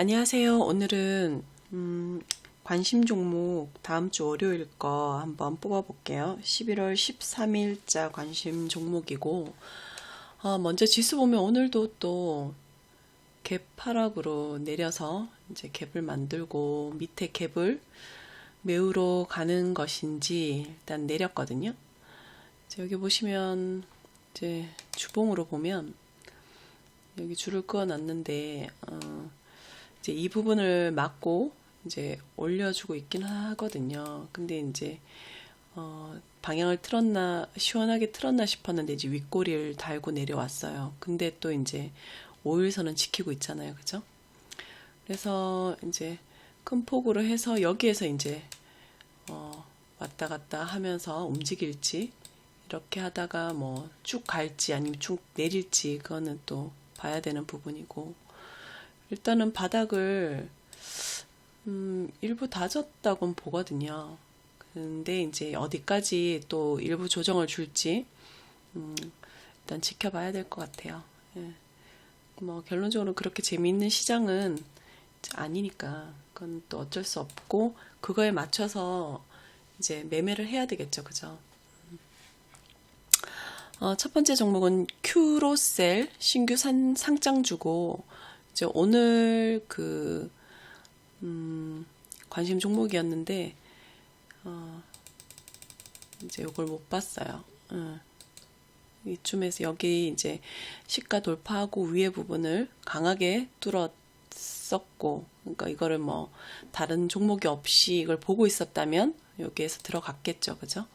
안녕하세요. 오늘은 음, 관심 종목 다음 주 월요일 거 한번 뽑아볼게요. 11월 13일자 관심 종목이고 어, 먼저 지수 보면 오늘도 또 갭 하락으로 내려서 이제 갭을 만들고 밑에 갭을 메우러 가는 것인지 일단 내렸거든요. 여기 보시면 이제 주봉으로 보면 여기 줄을 그어 놨는데 어, 이제 이 부분을 막고 이제 올려주고 있긴 하거든요. 근데 이제 어, 방향을 틀었나 시원하게 틀었나 싶었는데 이제 윗꼬리를 달고 내려왔어요. 근데 또 이제 5일선은 지키고 있잖아요. 그죠? 그래서 이제 큰 폭으로 해서 여기에서 이제 어, 왔다 갔다 하면서 움직일지 이렇게 하다가 뭐 쭉 갈지 아니면 쭉 내릴지 그거는 또 봐야 되는 부분이고 일단은 바닥을 음, 일부 다졌다고는 보거든요. 근데 이제 어디까지 또 일부 조정을 줄지 음, 일단 지켜봐야 될 것 같아요. 예. 뭐 결론적으로 그렇게 재미있는 시장은 아니니까 그건 또 어쩔 수 없고 그거에 맞춰서 이제 매매를 해야 되겠죠, 그죠? 어, 첫 번째 종목은 큐로셀 신규 산, 상장 주고 이제 오늘 그 음, 관심 종목이었는데 어, 이제 이걸 못 봤어요. 어. 이쯤에서 여기 이제 시가 돌파하고 위에 부분을 강하게 뚫었었고, 그러니까 이거를 뭐 다른 종목이 없이 이걸 보고 있었다면 여기에서 들어갔겠죠, 그죠?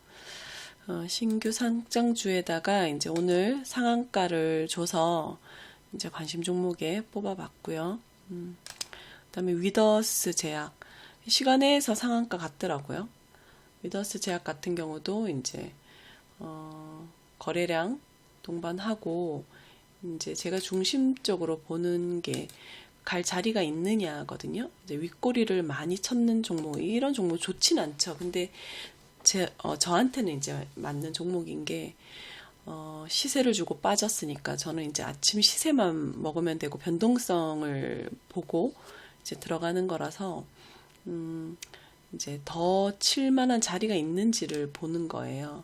어, 신규 상장주에다가 이제 오늘 상한가를 줘서 이제 관심 종목에 뽑아봤고요. 음, 그다음에 위더스 제약 시간에서 상한가 같더라고요. 위더스 제약 같은 경우도 이제 어, 거래량 동반하고 이제 제가 중심적으로 보는 게 갈 자리가 있느냐거든요. 이제 윗꼬리를 많이 쳤는 종목 이런 종목 좋진 않죠. 근데 제 어, 저한테는 이제 맞는 종목인 게 어, 시세를 주고 빠졌으니까 저는 이제 아침 시세만 먹으면 되고 변동성을 보고 이제 들어가는 거라서 음, 이제 더 칠만한 자리가 있는지를 보는 거예요.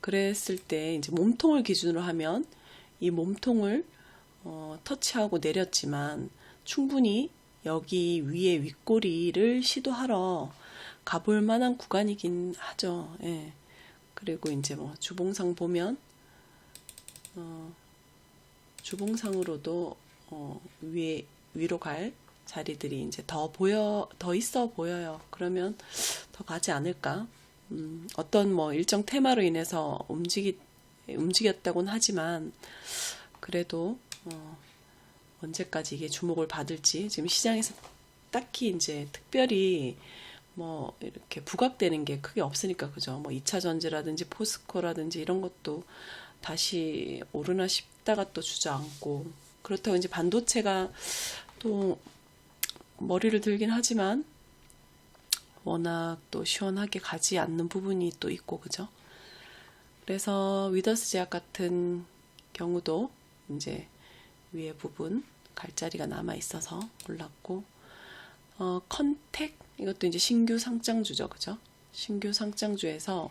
그랬을 때 이제 몸통을 기준으로 하면 이 몸통을 어, 터치하고 내렸지만 충분히 여기 위에 윗꼬리를 시도하러 가볼 만한 구간이긴 하죠. 예. 그리고 이제 뭐 주봉상 보면 어, 주봉상으로도 어, 위에 위로 갈 자리들이 이제 더 보여 더 있어 보여요. 그러면 더 가지 않을까? 음, 어떤 뭐 일정 테마로 인해서 움직이 움직였다고는 하지만 그래도 어, 언제까지 이게 주목을 받을지 지금 시장에서 딱히 이제 특별히 뭐 이렇게 부각되는 게 크게 없으니까 그죠. 뭐 2차 전지라든지 포스코라든지 이런 것도 다시 오르나 싶다가 또 주저앉고 그렇다고 이제 반도체가 또 머리를 들긴 하지만 워낙 또 시원하게 가지 않는 부분이 또 있고 그죠. 그래서 위더스 제약 같은 경우도 이제 위에 부분 갈자리가 남아 있어서 올랐고 어, 컨택 이것도 이제 신규 상장주죠, 그죠? 신규 상장주에서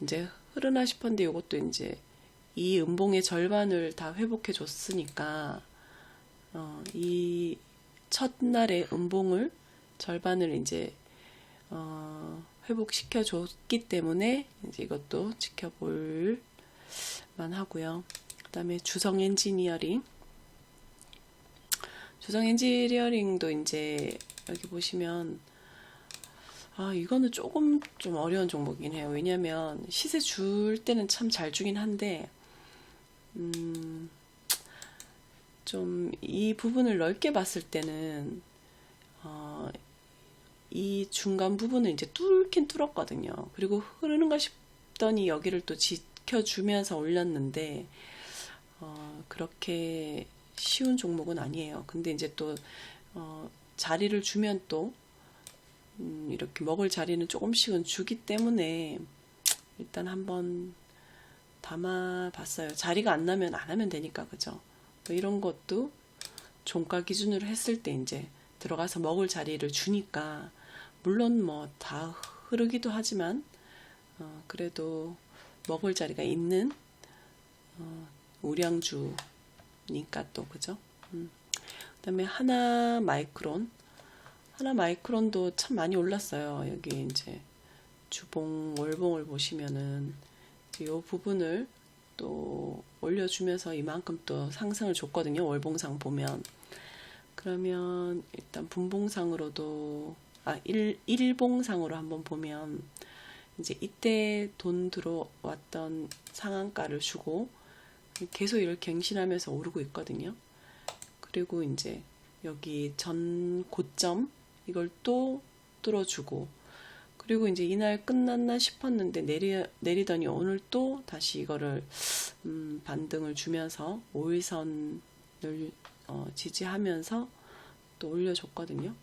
이제 흐르나 싶었는데 이것도 이제 이 음봉의 절반을 다 회복해 줬으니까 어, 이 첫날의 음봉을 절반을 이제 어, 회복시켜 줬기 때문에 이제 이것도 지켜볼 만하고요. 그다음에 주성 엔지니어링 주성 엔지니어링도 이제 여기 보시면 아 이거는 조금 좀 어려운 종목이긴 해요. 왜냐하면 시세 줄 때는 참 잘 주긴 한데 음, 좀 이 부분을 넓게 봤을 때는 어, 이 중간 부분을 이제 뚫긴 뚫었거든요. 그리고 흐르는가 싶더니 여기를 또 지켜주면서 올렸는데 어, 그렇게 쉬운 종목은 아니에요. 근데 이제 또 어, 자리를 주면 또 음, 이렇게 먹을 자리는 조금씩은 주기 때문에 일단 한번 담아봤어요. 자리가 안 나면 안 하면 되니까 그죠. 뭐 이런 것도 종가 기준으로 했을 때 이제 들어가서 먹을 자리를 주니까 물론 뭐 다 흐르기도 하지만 어, 그래도 먹을 자리가 있는 어, 우량주니까 또 그죠? 음. 그다음에 하나 마이크론 하나 마이크론도 참 많이 올랐어요. 여기 이제 주봉 월봉을 보시면은 이 부분을 또 올려주면서 이만큼 또 상승을 줬거든요. 월봉상 보면 그러면 일단 분봉상으로도 아 일, 일봉상으로 한번 보면 이제 이때 돈 들어왔던 상한가를 주고 계속 이렇게 갱신하면서 오르고 있거든요. 그리고 이제 여기 전 고점 이걸 또 뚫어주고 그리고 이제 이날 끝났나 싶었는데 내리, 내리더니 오늘 또 다시 이거를 음, 반등을 주면서 5일선을 어, 지지하면서 또 올려줬거든요.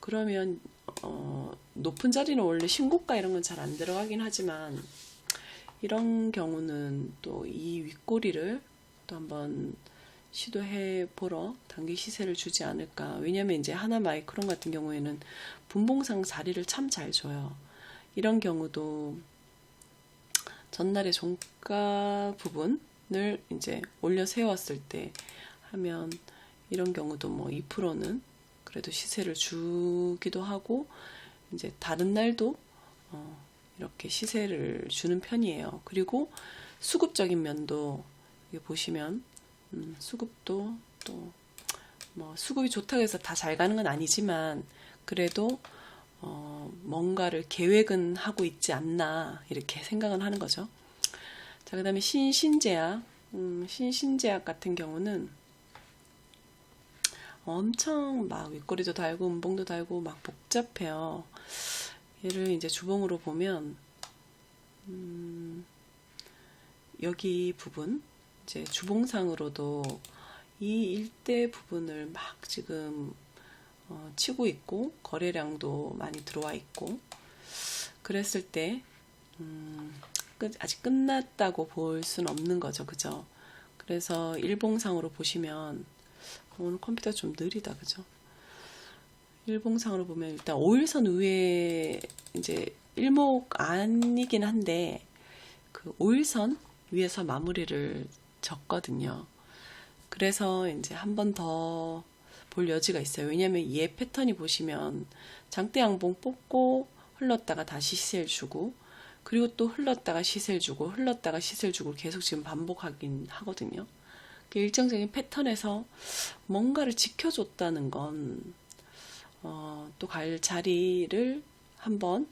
그러면 어, 높은 자리는 원래 신고가 이런 건 잘 안 들어가긴 하지만 이런 경우는 또 이 윗꼬리를 또 한번 시도해 보러 단기 시세를 주지 않을까. 왜냐면 이제 하나 마이크론 같은 경우에는 분봉상 자리를 참 잘 줘요. 이런 경우도 전날의 종가 부분을 이제 올려 세웠을 때 하면 이런 경우도 뭐 2%는 그래도 시세를 주기도 하고 이제 다른 날도 어 이렇게 시세를 주는 편이에요. 그리고 수급적인 면도 보시면 음 수급도 또 뭐 수급이 좋다고 해서 다 잘 가는 건 아니지만 그래도 어 뭔가를 계획은 하고 있지 않나 이렇게 생각은 하는 거죠. 자, 그다음에 신신제약, 음, 신신제약 같은 경우는 엄청 막 윗꼬리도 달고 음봉도 달고 막 복잡해요. 얘를 이제 주봉으로 보면 음, 여기 부분 이제 주봉상으로도 이 일대 부분을 막 지금 어, 치고 있고 거래량도 많이 들어와 있고 그랬을 때 음, 끝, 아직 끝났다고 볼 수는 없는 거죠, 그죠? 그래서 일봉상으로 보시면 오늘 컴퓨터 좀 느리다, 그죠? 일봉상으로 보면 일단 5일선 위에 이제 일목 아니긴 한데 그 5일선 위에서 마무리를 졌거든요. 그래서 이제 한 번 더 볼 여지가 있어요. 왜냐면 얘 패턴이 보시면 장대 양봉 뽑고 흘렀다가 다시 시세를 주고 그리고 또 흘렀다가 시세를 주고 흘렀다가 시세를 주고 계속 지금 반복하긴 하거든요. 그 일정적인 패턴에서 뭔가를 지켜줬다는 건, 어, 또 갈 자리를 한번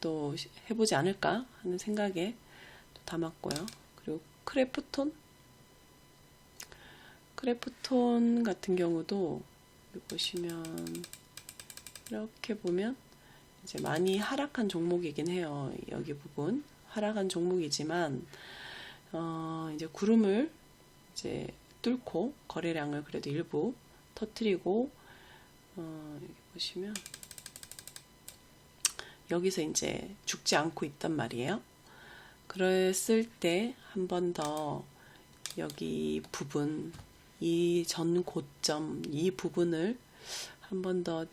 또 해보지 않을까 하는 생각에 또 담았고요. 그리고 크래프톤? 크래프톤 같은 경우도 보시면 이렇게 보면 이제 많이 하락한 종목이긴 해요. 여기 부분 하락한 종목이지만 어, 이제 구름을 이제 뚫고 거래량을 그래도 일부 터트리고 어, 여기 보시면 여기서 이제 죽지 않고 있단 말이에요. 그랬을 때 한 번 더 여기 부분 이 전 고점 이 부분을 한 번 더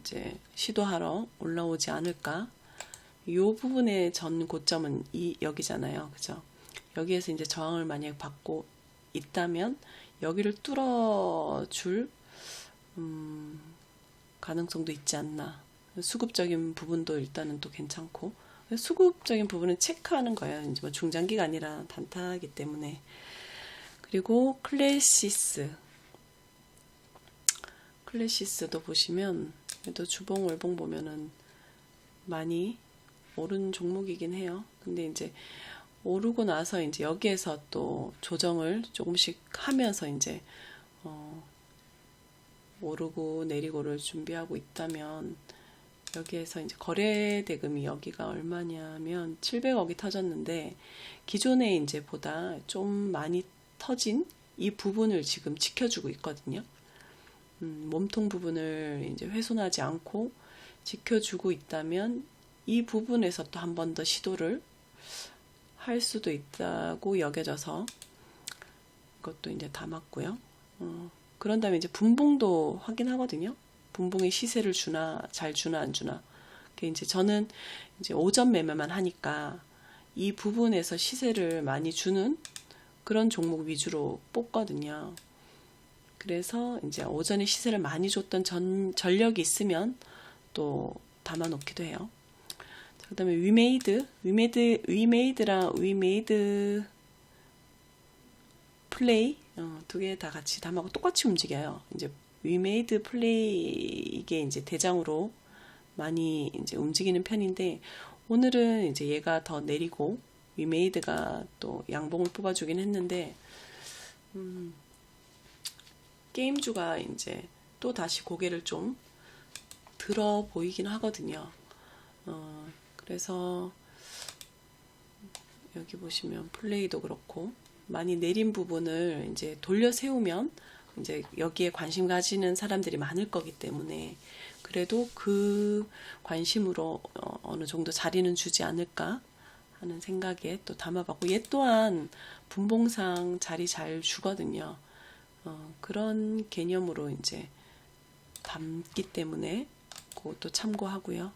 이제 시도하러 올라오지 않을까. 이 부분의 전 고점은 이 여기잖아요. 그죠? 여기에서 이제 저항을 만약 받고 있다면 여기를 뚫어줄 음, 가능성도 있지 않나. 수급적인 부분도 일단은 또 괜찮고 수급적인 부분은 체크하는 거예요. 이제 뭐 중장기가 아니라 단타이기 때문에 그리고 클래시스 클래시스도 보시면 또 주봉 월봉 보면은 많이 오른 종목이긴 해요. 근데 이제 오르고 나서 이제 여기에서 또 조정을 조금씩 하면서 이제 어 오르고 내리고를 준비하고 있다면 여기에서 이제 거래 대금이 여기가 얼마냐면 700억이 터졌는데 기존에 이제 보다 좀 많이 터진 이 부분을 지금 지켜주고 있거든요. 음, 몸통 부분을 이제 훼손하지 않고 지켜주고 있다면 이 부분에서 또 한 번 더 시도를 할 수도 있다고 여겨져서 이것도 이제 담았고요. 어, 그런 다음에 이제 분봉도 확인하거든요. 분봉의 시세를 주나 잘 주나 안 주나. 이제 저는 이제 오전 매매만 하니까 이 부분에서 시세를 많이 주는 그런 종목 위주로 뽑거든요. 그래서 이제 오전에 시세를 많이 줬던 전, 전력이 있으면 또 담아 놓기도 해요. 자, 그 다음에 위메이드, 위메이드, 위메이드랑 위메이드 플레이 어, 두 개 다 같이 담하고 똑같이 움직여요. 이제 위메이드 플레이 이게 이제 대장으로 많이 이제 움직이는 편인데 오늘은 이제 얘가 더 내리고 위메이드가 또 양봉을 뽑아주긴 했는데 음, 게임주가 이제 또 다시 고개를 좀 들어 보이긴 하거든요. 어, 그래서 여기 보시면 플레이도 그렇고 많이 내린 부분을 이제 돌려 세우면 이제 여기에 관심 가지는 사람들이 많을 거기 때문에 그래도 그 관심으로 어, 어느 정도 자리는 주지 않을까 하는 생각에 또 담아봤고 얘 또한 분봉상 자리 잘 주거든요. 어, 그런 개념으로 이제 담기 때문에 그것도 참고하고요.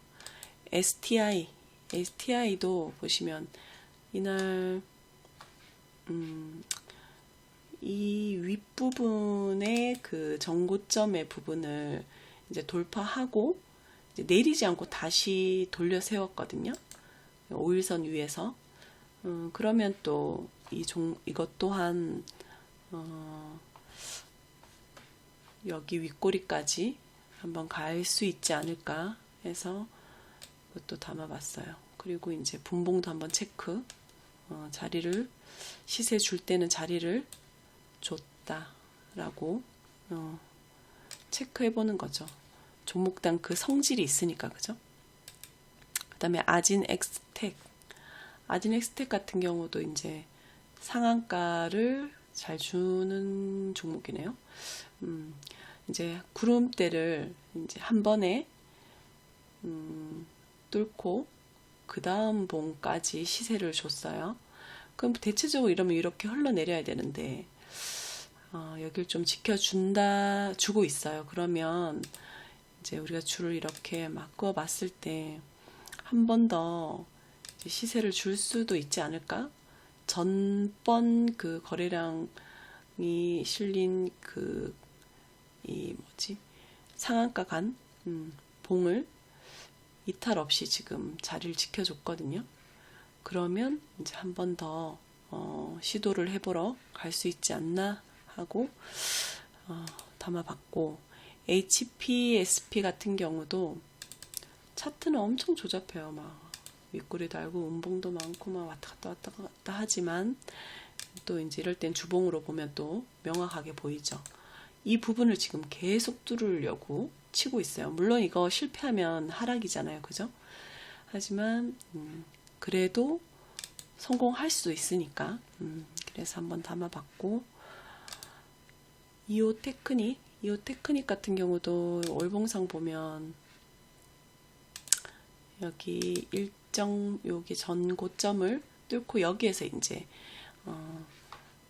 STI, STI도 보시면 이날 음, 이 윗부분의 그 정고점의 부분을 이제 돌파하고 이제 내리지 않고 다시 돌려 세웠거든요. 5일선 위에서. 음, 그러면 또 이 종, 이것 또한, 어, 여기 윗꼬리까지 한번 갈 수 있지 않을까 해서 그것도 담아봤어요. 그리고 이제 분봉도 한번 체크. 어, 자리를 시세 줄 때는 자리를 줬다라고 어, 체크해 보는 거죠. 종목당 그 성질이 있으니까 그죠? 그다음에 아진 엑스텍 아진 엑스텍 같은 경우도 이제 상한가를 잘 주는 종목이네요. 음, 이제 구름대를 이제 한 번에 음, 뚫고 그 다음 봉까지 시세를 줬어요. 그럼 대체적으로 이러면 이렇게 흘러내려야 되는데 어, 여길 좀 지켜준다 주고 있어요. 그러면 이제 우리가 줄을 이렇게 막고 봤을 때 한 번 더 시세를 줄 수도 있지 않을까? 전번 그 거래량이 실린 그 이 뭐지 상한가 간 음, 봉을 이탈 없이 지금 자리를 지켜줬거든요. 그러면 이제 한 번 더 어, 시도를 해보러 갈 수 있지 않나 하고 어, 담아봤고 HPSP 같은 경우도 차트는 엄청 조잡해요. 막 윗꼬리 달고 음봉도 많고 막 왔다 갔다 왔다 갔다 하지만 또 이제 이럴 땐 주봉으로 보면 또 명확하게 보이죠. 이 부분을 지금 계속 뚫으려고 치고 있어요. 물론 이거 실패하면 하락이잖아요. 그죠? 하지만 음, 그래도 성공할 수 있으니까 음, 그래서 한번 담아봤고 이오 테크닉 이오 테크닉 같은 경우도 월봉상 보면 여기 일정 여기 전 고점을 뚫고 여기에서 이제 어,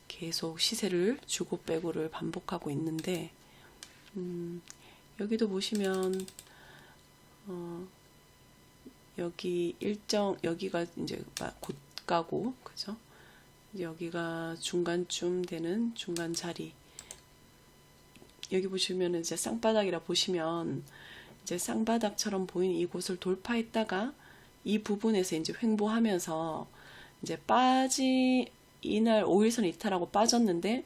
계속 시세를 주고 빼고를 반복하고 있는데 음, 여기도 보시면 어, 여기 일정 여기가 이제 곧가고 그죠? 여기가 중간쯤 되는 중간 자리. 여기 보시면 이제 쌍바닥이라 보시면 이제 쌍바닥처럼 보이는 이곳을 돌파했다가 이 부분에서 이제 횡보하면서 이제 빠지 이날 5일선 이탈하고 빠졌는데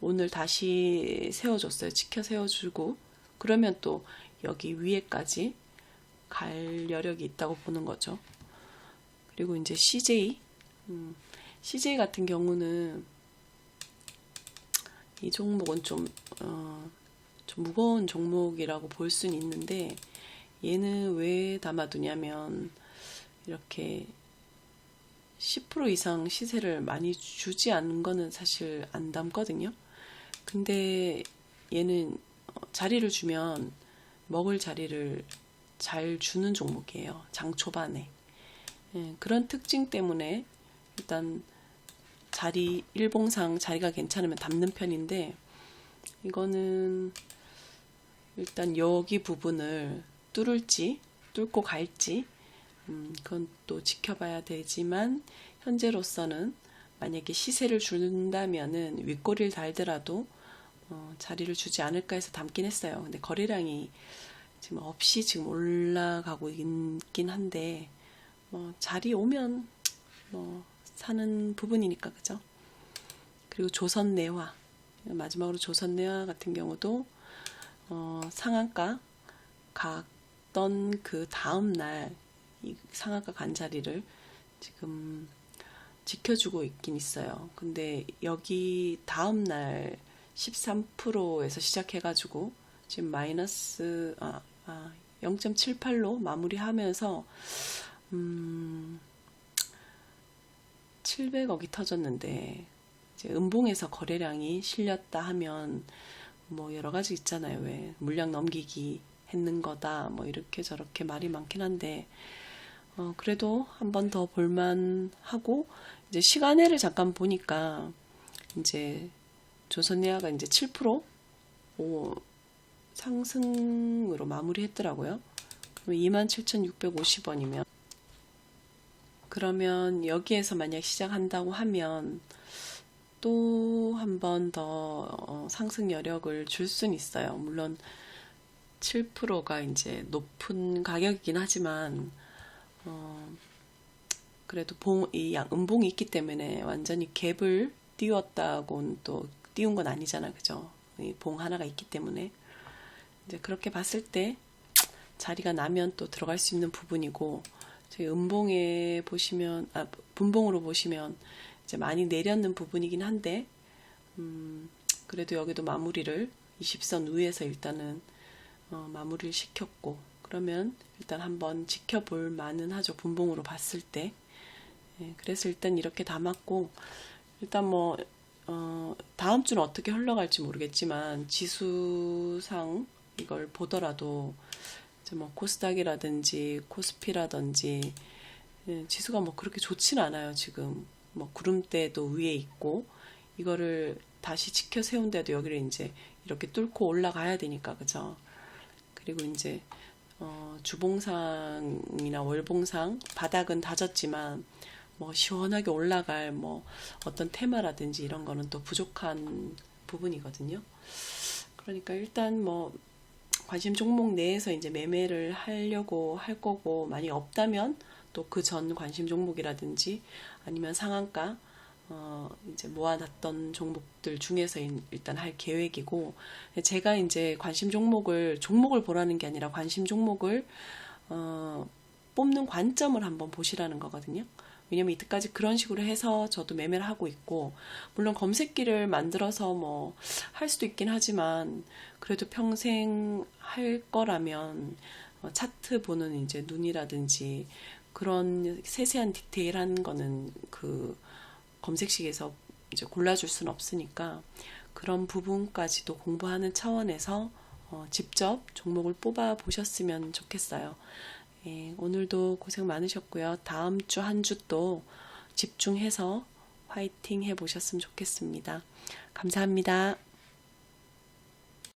오늘 다시 세워줬어요. 지켜 세워주고 그러면 또 여기 위에까지 갈 여력이 있다고 보는 거죠. 그리고 이제 CJ, 음, CJ 같은 경우는 이 종목은 좀, 어, 좀 무거운 종목이라고 볼 수는 있는데 얘는 왜 담아두냐면 이렇게 10% 이상 시세를 많이 주지 않는 거는 사실 안 담거든요. 근데 얘는 어, 자리를 주면 먹을 자리를 잘 주는 종목이에요. 장 초반에. 예, 그런 특징 때문에 일단 자리, 일봉상 자리가 괜찮으면 담는 편인데, 이거는 일단 여기 부분을 뚫을지 뚫고 갈지 음, 그건 또 지켜봐야 되지만 현재로서는 만약에 시세를 준다면은 윗꼬리를 달더라도 어, 자리를 주지 않을까 해서 담긴 했어요. 근데 거래량이 지금 없이 지금 올라가고 있긴 한데 뭐 자리 오면 뭐 사는 부분이니까 그죠? 그리고 조선 내화 마지막으로 조선 내화 같은 경우도 어, 상한가 갔던 그 다음 날 이 상한가 간 자리를 지금 지켜주고 있긴 있어요. 근데 여기 다음 날 13%에서 시작해가지고 지금 마이너스 아, 아 0.78로 마무리하면서 음 700억이 터졌는데 이제 음봉에서 거래량이 실렸다 하면 뭐 여러 가지 있잖아요. 왜 물량 넘기기 했는 거다 뭐 이렇게 저렇게 말이 많긴 한데 어 그래도 한 번 더 볼만 하고 이제 시간외를 잠깐 보니까 이제 조선예아가 이제 7% 오, 상승으로 마무리했더라고요. 그럼 27,650원이면 그러면 여기에서 만약 시작한다고 하면 또 한 번 더 상승 여력을 줄 수는 있어요. 물론 7%가 이제 높은 가격이긴 하지만 어 그래도 봉, 이 양, 음봉이 있기 때문에 완전히 갭을 띄웠다고는 또 띄운 건 아니잖아, 그죠? 이 봉 하나가 있기 때문에 이제 그렇게 봤을 때 자리가 나면 또 들어갈 수 있는 부분이고 저희 음봉에 보시면 아 분봉으로 보시면 이제 많이 내렸는 부분이긴 한데 음 그래도 여기도 마무리를 20선 위에서 일단은 어, 마무리를 시켰고 그러면 일단 한번 지켜볼 만은 하죠. 분봉으로 봤을 때. 예, 그래서 일단 이렇게 담았고 일단 뭐 어, 다음 주는 어떻게 흘러갈지 모르겠지만 지수상 이걸 보더라도 이제 뭐 코스닥이라든지 코스피라든지 예, 지수가 뭐 그렇게 좋진 않아요 지금 뭐 구름대도 위에 있고 이거를 다시 지켜 세운데도 여기를 이제 이렇게 뚫고 올라가야 되니까 그죠 그리고 이제 어, 주봉상이나 월봉상 바닥은 다졌지만 뭐 시원하게 올라갈 뭐 어떤 테마라든지 이런 거는 또 부족한 부분이거든요. 그러니까 일단 뭐 관심 종목 내에서 이제 매매를 하려고 할 거고 많이 없다면 또 그 전 관심 종목이라든지 아니면 상한가 어 이제 모아놨던 종목들 중에서 일단 할 계획이고 제가 이제 관심 종목을 종목을 보라는 게 아니라 관심 종목을 어 뽑는 관점을 한번 보시라는 거거든요. 왜냐면 이때까지 그런 식으로 해서 저도 매매를 하고 있고, 물론 검색기를 만들어서 뭐 할 수도 있긴 하지만, 그래도 평생 할 거라면, 어, 차트 보는 이제 눈이라든지, 그런 세세한 디테일한 거는 그 검색식에서 이제 골라줄 수는 없으니까, 그런 부분까지도 공부하는 차원에서 어, 직접 종목을 뽑아 보셨으면 좋겠어요. 예, 오늘도 고생 많으셨고요. 다음 주 한 주 또 집중해서 화이팅 해 보셨으면 좋겠습니다. 감사합니다.